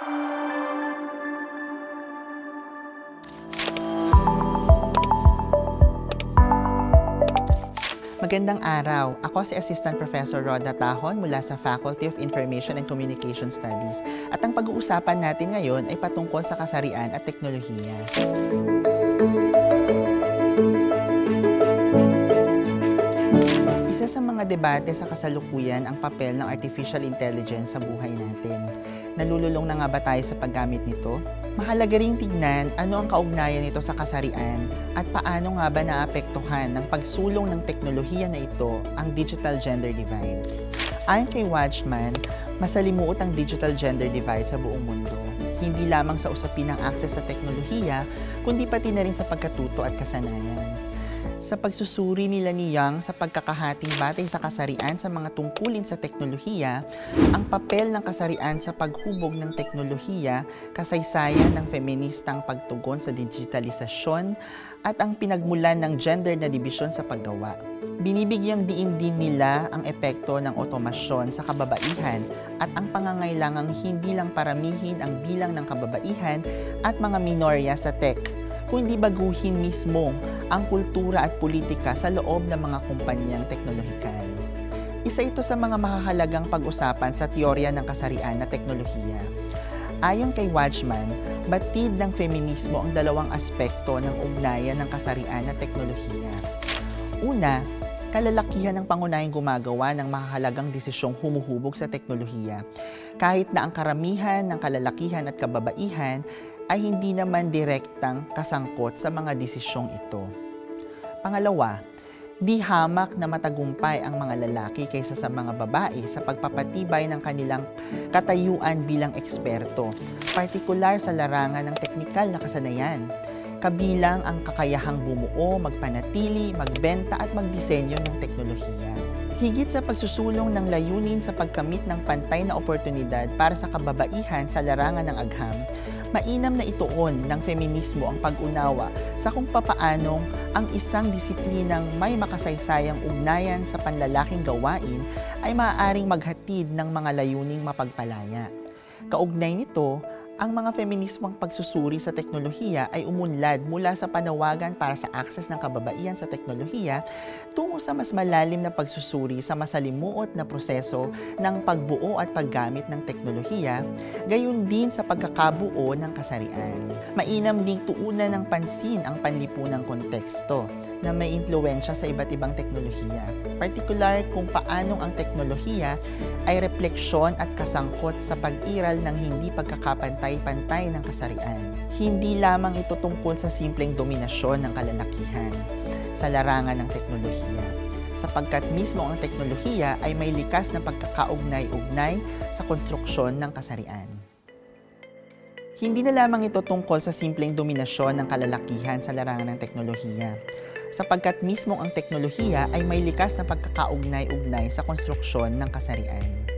Magandang araw. Ako si Assistant Professor Roda Tahon mula sa Faculty of Information and Communication Studies. At ang pag-uusapan natin ngayon ay patungkol sa kasarian at teknolohiya. Isa sa mga debate sa kasalukuyan ang papel ng artificial intelligence sa buhay natin. Nalululong na nga ba tayo sa paggamit nito? Mahalaga ring tignan ano ang kaugnayan nito sa kasarian at paano nga ba naapektuhan ng pagsulong ng teknolohiya na ito ang digital gender divide. Ayon kay Watchman, masalimuot ang digital gender divide sa buong mundo. Hindi lamang sa usapin ng akses sa teknolohiya, kundi pati na rin sa pagkatuto at kasanayan. Sa pagsusuri nila ni Young sa pagkakahating batay sa kasarian sa mga tungkulin sa teknolohiya, ang papel ng kasarian sa paghubog ng teknolohiya, kasaysayan ng feministang pagtugon sa digitalisasyon, at ang pinagmulan ng gender na dibisyon sa paggawa. Binibigyang diin din nila ang epekto ng otomasyon sa kababaihan at ang pangangailangang hindi lang paramihin ang bilang ng kababaihan at mga minorya sa tech, kundi baguhin mismo ang kultura at politika sa loob ng mga kumpanyang teknolohikal. Isa ito sa mga mahahalagang pag-usapan sa teorya ng kasarian na teknolohiya. Ayon kay Watchman, batid ng feminismo ang dalawang aspekto ng ugnayan ng kasarian at teknolohiya. Una, kalalakihan ng pangunahing gumagawa ng mahalagang desisyong humuhubog sa teknolohiya, kahit na ang karamihan ng kalalakihan at kababaihan ay hindi naman direktang kasangkot sa mga desisyong ito. Pangalawa, di hamak na matagumpay ang mga lalaki kaysa sa mga babae sa pagpapatibay ng kanilang katayuan bilang eksperto, partikular sa larangan ng teknikal na kasanayan, kabilang ang kakayahang bumuo, magpanatili, magbenta at magdisenyo ng teknolohiya. Higit sa pagsusulong ng layunin sa pagkamit ng pantay na oportunidad para sa kababaihan sa larangan ng agham, mainam na ituon ng feminismo ang pag-unawa sa kung papaanong ang isang disiplinang may makasaysayang ugnayan sa panlalaking gawain ay maaaring maghatid ng mga layuning mapagpalaya. Kaugnay nito, ang mga feminismong pagsusuri sa teknolohiya ay umunlad mula sa panawagan para sa akses ng kababaihan sa teknolohiya tungo sa mas malalim na pagsusuri sa masalimuot na proseso ng pagbuo at paggamit ng teknolohiya, gayon din sa pagkakabuo ng kasarian. Mainam ding tuunan ng pansin ang panlipunang konteksto na may impluensya sa iba't ibang teknolohiya, partikular kung paanong ang teknolohiya ay refleksyon at kasangkot sa pag-iral ng hindi pagkakapantay-pantay ng kasarian. Hindi lamang ito tungkol sa simpleng dominasyon ng kalalakihan sa larangan ng teknolohiya, sapagkat mismo ang teknolohiya ay may likas na pagkakaugnay-ugnay sa konstruksyon ng kasarian. Hindi na lamang ito tungkol sa simpleng dominasyon ng kalalakihan sa larangan ng teknolohiya, sapagkat mismo ang teknolohiya ay may likas na pagkakaugnay-ugnay sa konstruksyon ng kasarian.